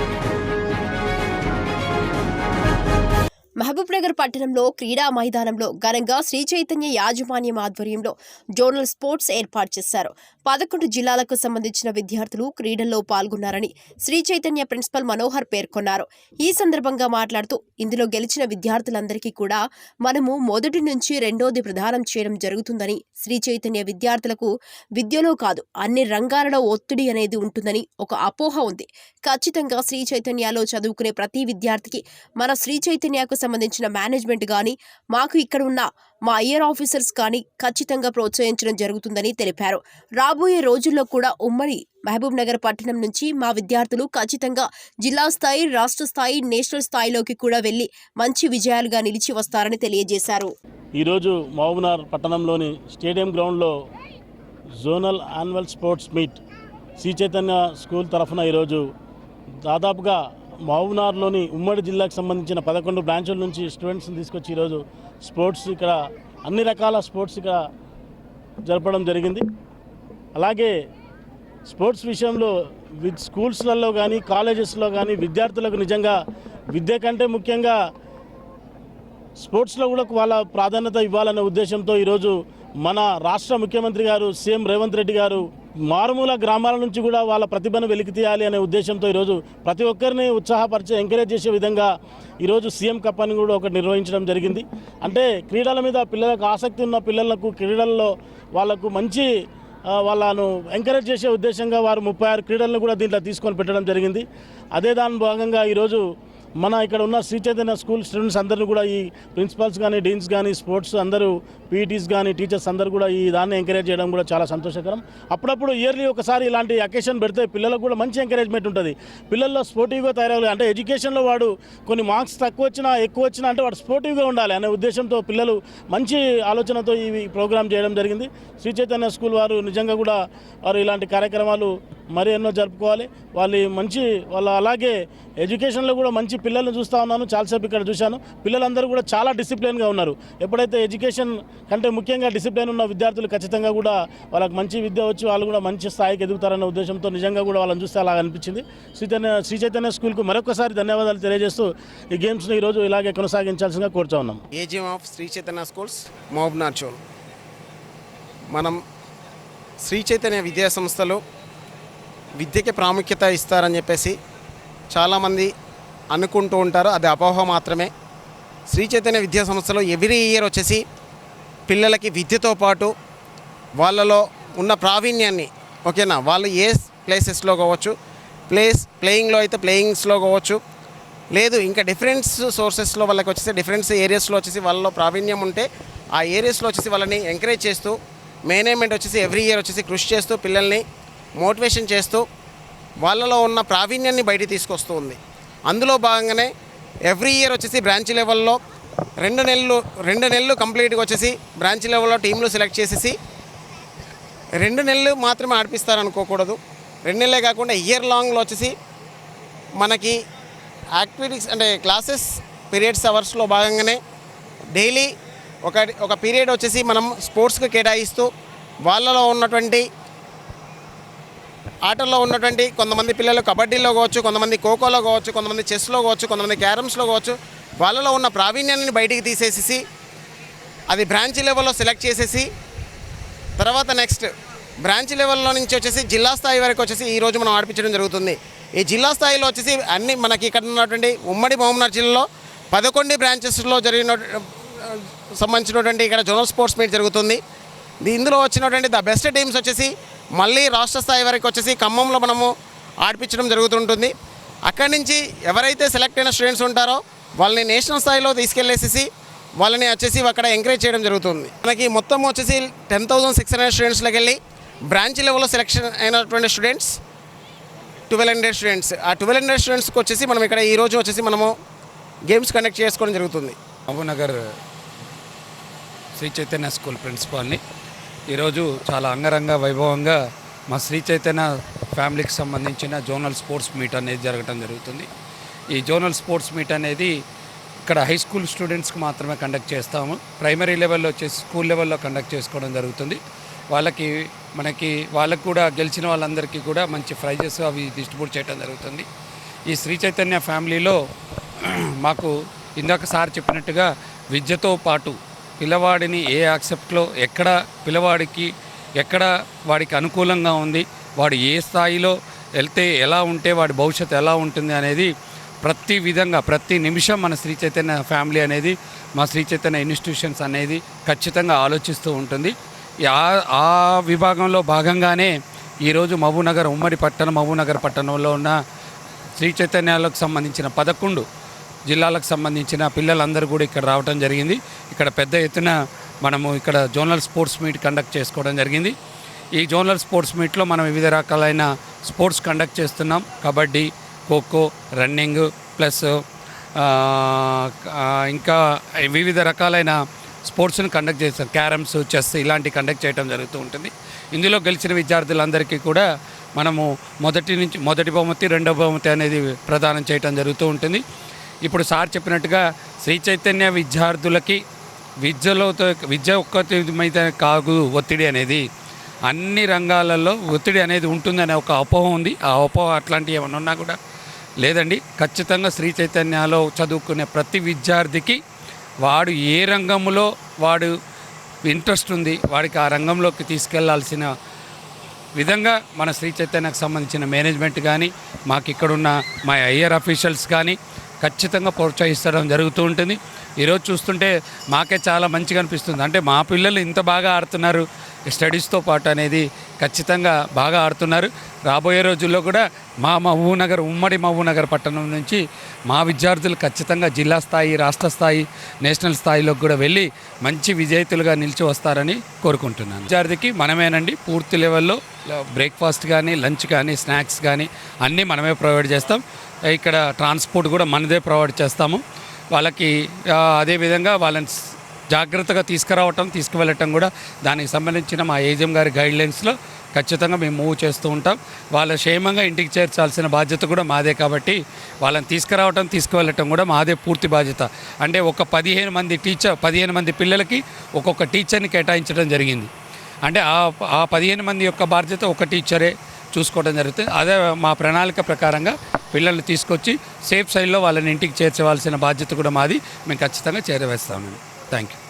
Thank you. Mahabubnagar పట్టణంలో క్రీడా మైదానంలో ఘనంగా శ్రీ చైతన్య యాజమాన్యం ఆధ్వర్యంలో జోనల్ స్పోర్ట్స్ ఏర్పాటు చేశారు. పదకొండు జిల్లాలకు సంబంధించిన విద్యార్థులు క్రీడల్లో పాల్గొన్నారని శ్రీ చైతన్య ప్రిన్సిపల్ మనోహర్ పేర్కొన్నారు. ఈ సందర్భంగా మాట్లాడుతూ ఇందులో గెలిచిన విద్యార్థులందరికీ కూడా మనము మొదటి నుంచి రెండోది ప్రదానం చేయడం జరుగుతుందని శ్రీ చైతన్య విద్యార్థులకు విద్యలో కాదు అన్ని రంగాలలో ఒత్తిడి అనేది ఉంటుందని ఒక అపోహ ఉంది. ఖచ్చితంగా శ్రీ చైతన్యలో చదువుకునే ప్రతి విద్యార్థికి మన శ్రీ చైతన్యకు సంబంధించిన మేనేజ్మెంట్ కానీ మాకు ఇక్కడ ఉన్న మా ఇయర్ ఆఫీసర్స్ కానీ ఖచ్చితంగా ప్రోత్సహించడం జరుగుతుందని తెలిపారు. రాబోయే రోజుల్లో కూడా ఉమ్మడి మహబూబ్ నగర్ పట్టణం నుంచి మా విద్యార్థులు ఖచ్చితంగా జిల్లా స్థాయి రాష్ట్ర స్థాయి నేషనల్ స్థాయిలోకి కూడా వెళ్ళి మంచి విజయాలుగా నిలిచి వస్తారని తెలియజేశారు. ఈరోజు మహబూబ్నగర్ పట్టణంలోని స్టేడియం గ్రౌండ్లో zonal annual sports meet Sri Chaitanya school తరఫున ఈరోజు దాదాపుగా మావునార్లోని ఉమ్మడి జిల్లాకు సంబంధించిన పదకొండు బ్రాంచుల నుంచి స్టూడెంట్స్ని తీసుకొచ్చి ఈరోజు స్పోర్ట్స్ ఇక్కడ అన్ని రకాల స్పోర్ట్స్ ఇక్కడ జరపడం జరిగింది. అలాగే స్పోర్ట్స్ విషయంలో స్కూల్స్లలో కానీ కాలేజెస్లో కానీ విద్యార్థులకు నిజంగా విద్య కంటే ముఖ్యంగా స్పోర్ట్స్లో కూడా వాళ్ళ ప్రాధాన్యత ఇవ్వాలనే ఉద్దేశంతో ఈరోజు మన రాష్ట్ర ముఖ్యమంత్రి గారు సీఎం రేవంత్ రెడ్డి గారు మారుమూల గ్రామాల నుంచి కూడా వాళ్ళ ప్రతిభను వెలికి తీయాలి అనే ఉద్దేశంతో ఈరోజు ప్రతి ఒక్కరిని ఉత్సాహపరిచే ఎంకరేజ్ చేసే విధంగా ఈరోజు సీఎం కప్ అని కూడా ఒకటి నిర్వహించడం జరిగింది. అంటే క్రీడల మీద పిల్లలకు ఆసక్తి ఉన్న పిల్లలకు క్రీడల్లో వాళ్ళకు మంచి వాళ్ళను ఎంకరేజ్ చేసే ఉద్దేశంగా వారు ముప్పై ఆరు క్రీడలను కూడా దీంట్లో తీసుకొని పెట్టడం జరిగింది. అదే దాని భాగంగా ఈరోజు మన ఇక్కడ ఉన్న శ్రీ చైతన్య స్కూల్ స్టూడెంట్స్ అందరూ కూడా ఈ ప్రిన్సిపల్స్ కానీ డీన్స్ కానీ స్పోర్ట్స్ అందరూ పీటీస్ కానీ టీచర్స్ అందరూ కూడా ఈ దాన్ని ఎంకరేజ్ చేయడం కూడా చాలా సంతోషకరం. అప్పుడప్పుడు ఇయర్లీ ఒకసారి ఇలాంటి అకేషన్ పెడితే పిల్లలకు కూడా మంచి ఎంకరేజ్మెంట్ ఉంటుంది. పిల్లల్లో స్పోర్టివ్గా తయారవ్వాలి. అంటే ఎడ్యుకేషన్లో వాడు కొన్ని మార్క్స్ తక్కువ వచ్చినా ఎక్కువ వచ్చినా అంటే వాడు స్పోర్టివ్గా ఉండాలి అనే ఉద్దేశంతో పిల్లలు మంచి ఆలోచనతో ఈ ప్రోగ్రామ్ చేయడం జరిగింది. శ్రీ చైతన్య స్కూల్ వారు నిజంగా కూడా వారు ఇలాంటి కార్యక్రమాలు మరి ఎన్నో జరుపుకోవాలి. వాళ్ళు మంచి వాళ్ళ అలాగే ఎడ్యుకేషన్లో కూడా మంచి పిల్లల్ని చూస్తూ ఉన్నాను. చాలాసేపు ఇక్కడ చూశాను. పిల్లలందరూ కూడా చాలా డిసిప్లిన్గా ఉన్నారు. ఎప్పుడైతే ఎడ్యుకేషన్ కంటే ముఖ్యంగా డిసిప్లిన్ ఉన్న విద్యార్థులు ఖచ్చితంగా కూడా వాళ్ళకి మంచి విద్య వచ్చి వాళ్ళు కూడా మంచి స్థాయికి ఎదుగుతారన్న ఉద్దేశంతో నిజంగా కూడా వాళ్ళని చూస్తే అలా అనిపించింది. శ్రీచైతన్య శ్రీచైతన్య స్కూల్కు మరొకసారి ధన్యవాదాలు తెలియజేస్తూ ఈ గేమ్స్ని ఈరోజు ఇలాగే కొనసాగించాల్సిందిగా కోరుతా ఉన్నాం. AGM of Sri Chaitanya schools మహబూబ్నాథ్ చోల్ మనం శ్రీ చైతన్య విద్యా సంస్థలో విద్యకి ప్రాముఖ్యత ఇస్తారని చెప్పేసి చాలామంది అనుకుంటూ ఉంటారు. అది అపోహ మాత్రమే. శ్రీ చైతన్య విద్యా సంస్థలో ఎవ్రీ ఇయర్ వచ్చేసి పిల్లలకి విద్యతో పాటు వాళ్ళలో ఉన్న ప్రావీణ్యాన్ని ఓకేనా? వాళ్ళు ఏ ప్లేసెస్లో కావచ్చు ప్లేస్ ప్లేయింగ్లో అయితే ప్లేయింగ్స్లో కావచ్చు లేదు ఇంకా డిఫరెన్స్ సోర్సెస్లో వాళ్ళకి వచ్చేసి డిఫరెన్స్ ఏరియాస్లో వచ్చేసి వాళ్ళలో ప్రావీణ్యం ఉంటే ఆ ఏరియాస్లో వచ్చేసి వాళ్ళని ఎంకరేజ్ చేస్తూ మేనేజ్మెంట్ వచ్చేసి ఎవ్రీ ఇయర్ వచ్చేసి కృషి చేస్తూ పిల్లల్ని మోటివేషన్ చేస్తూ వాళ్ళలో ఉన్న ప్రావీణ్యాన్ని బయట తీసుకొస్తూ ఉంది. అందులో భాగంగానే ఎవ్రీ ఇయర్ వచ్చేసి బ్రాంచ్ లెవెల్లో రెండు నెలలు రెండు నెలలు కంప్లీట్గా వచ్చేసి బ్రాంచ్ లెవెల్లో టీంలు సెలెక్ట్ చేసేసి రెండు నెలలు మాత్రమే ఆడిపిస్తారు అనుకోకూడదు. రెండు నెలలే కాకుండా ఇయర్ లాంగ్లో వచ్చేసి మనకి యాక్టివిటీస్ అంటే క్లాసెస్ పీరియడ్స్ అవర్స్లో భాగంగానే డైలీ ఒక ఒక పీరియడ్ వచ్చేసి మనం స్పోర్ట్స్కి కేటాయిస్తూ వాళ్ళలో ఉన్నటువంటి ఆటల్లో ఉన్నటువంటి కొంతమంది పిల్లలు కబడ్డీలో కావచ్చు కొంతమంది ఖోఖోలో కావచ్చు కొంతమంది చెస్లో కావచ్చు కొంతమంది క్యారమ్స్లో కావచ్చు వాళ్ళలో ఉన్న ప్రావీణ్యాన్ని బయటికి తీసేసి అది బ్రాంచ్ లెవెల్లో సెలెక్ట్ చేసేసి తర్వాత నెక్స్ట్ బ్రాంచ్ లెవెల్లో నుంచి వచ్చేసి జిల్లా స్థాయి వరకు వచ్చేసి ఈరోజు మనం ఆడిపించడం జరుగుతుంది. ఈ జిల్లా స్థాయిలో వచ్చేసి అన్ని మనకి ఇక్కడ ఉన్నటువంటి ఉమ్మడి మహమ్మద్ జిల్లాలో పదకొండు బ్రాంచెస్లో జరిగిన సంబంధించినటువంటి ఇక్కడ జోనల్ స్పోర్ట్స్ మీట్ జరుగుతుంది. ఇందులో వచ్చినటువంటి ద బెస్ట్ టీమ్స్ వచ్చేసి మళ్ళీ రాష్ట్ర స్థాయి వరకు వచ్చేసి ఖమ్మంలో మనము ఆడిపించడం జరుగుతుంటుంది. అక్కడి నుంచి ఎవరైతే సెలెక్ట్ అయిన స్టూడెంట్స్ ఉంటారో వాళ్ళని నేషనల్ స్థాయిలో తీసుకెళ్ళేసేసి వాళ్ళని వచ్చేసి అక్కడ ఎంకరేజ్ చేయడం జరుగుతుంది. మనకి మొత్తం వచ్చేసి టెన్ థౌసండ్ సిక్స్ హండ్రెడ్ స్టూడెంట్స్లోకి వెళ్ళి బ్రాంచ్ లెవెల్లో సెలెక్షన్ అయినటువంటి స్టూడెంట్స్ ట్వెల్వ్ హండ్రెడ్ స్టూడెంట్స్. ఆ ట్వెల్వ్ హండ్రెడ్ స్టూడెంట్స్కి వచ్చేసి మనం ఇక్కడ ఈరోజు వచ్చేసి మనము గేమ్స్ కండక్ట్ చేసుకోవడం జరుగుతుంది. మహబూబ్నగర్ శ్రీ చైతన్య స్కూల్ ప్రిన్సిపాల్ని ఈరోజు చాలా అంగరంగ వైభవంగా మా శ్రీ చైతన్య ఫ్యామిలీకి సంబంధించిన జోనల్ స్పోర్ట్స్ మీట్ అనేది జరగడం జరుగుతుంది. ఈ జోనల్ స్పోర్ట్స్ మీట్ అనేది ఇక్కడ హై స్కూల్ స్టూడెంట్స్కి మాత్రమే కండక్ట్ చేస్తాము. ప్రైమరీ లెవెల్లో వచ్చేసి స్కూల్ లెవెల్లో కండక్ట్ చేసుకోవడం జరుగుతుంది. వాళ్ళకి మనకి వాళ్ళకు కూడా గెలిచిన వాళ్ళందరికీ కూడా మంచి ప్రైజెస్ అవి డిస్ట్రిబ్యూట్ చేయడం జరుగుతుంది. ఈ శ్రీ చైతన్య ఫ్యామిలీలో మాకు ఇందాక సార్ చెప్పినట్టుగా విద్యతో పాటు పిల్లవాడిని ఏ యాక్సెప్ట్లో ఎక్కడ పిల్లవాడికి ఎక్కడ వాడికి అనుకూలంగా ఉంది వాడు ఏ స్థాయిలో వెళ్తే ఎలా ఉంటే వాడి భవిష్యత్తు ఎలా ఉంటుంది అనేది ప్రతి విధంగా ప్రతి నిమిషం మన శ్రీ చైతన్య ఫ్యామిలీ అనేది మా శ్రీ చైతన్య ఇన్స్టిట్యూషన్స్ అనేది ఖచ్చితంగా ఆలోచిస్తూ ఉంటుంది. ఆ- ఆ విభాగంలో భాగంగానే ఈరోజు మహబూనగర్ ఉమ్మడి పట్టణం మహబూనగర్ పట్టణంలో ఉన్న శ్రీ చైతన్యాలకు సంబంధించిన పదకొండు జిల్లాలకు సంబంధించిన పిల్లలందరూ కూడా ఇక్కడ రావడం జరిగింది. ఇక్కడ పెద్ద ఎత్తున మనము ఇక్కడ జోనల్ స్పోర్ట్స్ మీట్ కండక్ట్ చేసుకోవడం జరిగింది. ఈ జోనల్ స్పోర్ట్స్ మీట్లో మనం వివిధ రకాలైన స్పోర్ట్స్ కండక్ట్ చేస్తున్నాం. కబడ్డీ ఖోఖో రన్నింగ్ ప్లస్ ఇంకా వివిధ రకాలైన స్పోర్ట్స్ని కండక్ట్ చేస్తాం క్యారమ్స్ చెస్ ఇలాంటి కండక్ట్ చేయడం జరుగుతూ ఉంటుంది. ఇందులో గెలిచిన విద్యార్థులందరికీ కూడా మనము మొదటి నుంచి మొదటి బహుమతి రెండవ బహుమతి అనేది ప్రదానం చేయడం జరుగుతూ ఉంటుంది. ఇప్పుడు సార్ చెప్పినట్టుగా శ్రీ చైతన్య విద్యార్థులకి విద్యలో విద్య ఒక్కటి మీద కాదు ఒత్తిడి అనేది అన్ని రంగాలలో ఒత్తిడి అనేది ఉంటుందనే ఒక అపోహ ఉంది. ఆ అపోహ అట్లాంటివి ఏమైనా ఉన్నా కూడా లేదండి. ఖచ్చితంగా శ్రీ చైతన్యలో చదువుకునే ప్రతి విద్యార్థికి వాడు ఏ రంగంలో వాడు ఇంట్రెస్ట్ ఉంది వాడికి ఆ రంగంలోకి తీసుకెళ్ళాల్సిన విధంగా మన శ్రీ చైతన్యకు సంబంధించిన మేనేజ్మెంట్ కానీ మాకు ఇక్కడున్న మా ఐఆర్ అఫీషియల్స్ కానీ ఖచ్చితంగా ప్రోత్సహిస్తడం జరుగుతూ ఉంటుంది. ఈరోజు చూస్తుంటే మాకే చాలా మంచిగా అనిపిస్తుంది. అంటే మా పిల్లలు ఇంత బాగా ఆడుతున్నారు. స్టడీస్తో పాటు అనేది ఖచ్చితంగా బాగా ఆడుతున్నారు. రాబోయే రోజుల్లో కూడా మా మహబూబ్నగర్ ఉమ్మడి మహబూబ్నగర్ పట్టణం నుంచి మా విద్యార్థులు ఖచ్చితంగా జిల్లా స్థాయి రాష్ట్ర స్థాయి నేషనల్ స్థాయిలోకి కూడా వెళ్ళి మంచి విజేతలుగా నిలిచి వస్తారని కోరుకుంటున్నాను. విద్యార్థికి మనమేనండి పూర్తి లెవెల్లో బ్రేక్ఫాస్ట్ కానీ లంచ్ కానీ స్నాక్స్ కానీ అన్నీ మనమే ప్రొవైడ్ చేస్తాం. ఇక్కడ ట్రాన్స్పోర్ట్ కూడా మనదే ప్రొవైడ్ చేస్తాము. వాళ్ళకి అదేవిధంగా వాళ్ళని జాగ్రత్తగా తీసుకురావటం తీసుకువెళ్ళటం కూడా దానికి సంబంధించిన మా ఏజెం గారి గైడ్లైన్స్లో ఖచ్చితంగా మేము మూవ్ చేస్తూ ఉంటాం. వాళ్ళ క్షేమంగా ఇంటికి చేర్చాల్సిన బాధ్యత కూడా మాదే కాబట్టి వాళ్ళని తీసుకురావటం తీసుకువెళ్ళటం కూడా మాదే పూర్తి బాధ్యత. అంటే ఒక పదిహేను మంది టీచర్ పదిహేను మంది పిల్లలకి ఒక్కొక్క టీచర్ని కేటాయించడం జరిగింది. అంటే ఆ ఆ పదిహేను మంది యొక్క బాధ్యత ఒక టీచరే చూసుకోవడం జరుగుతుంది. అదే మా ప్రణాళిక ప్రకారంగా పిల్లల్ని తీసుకొచ్చి సేఫ్ సైడ్లో వాళ్ళని ఇంటికి చేర్చవలసిన బాధ్యత కూడా మాది. మేము ఖచ్చితంగా చేరవేస్తామండి. Thank you.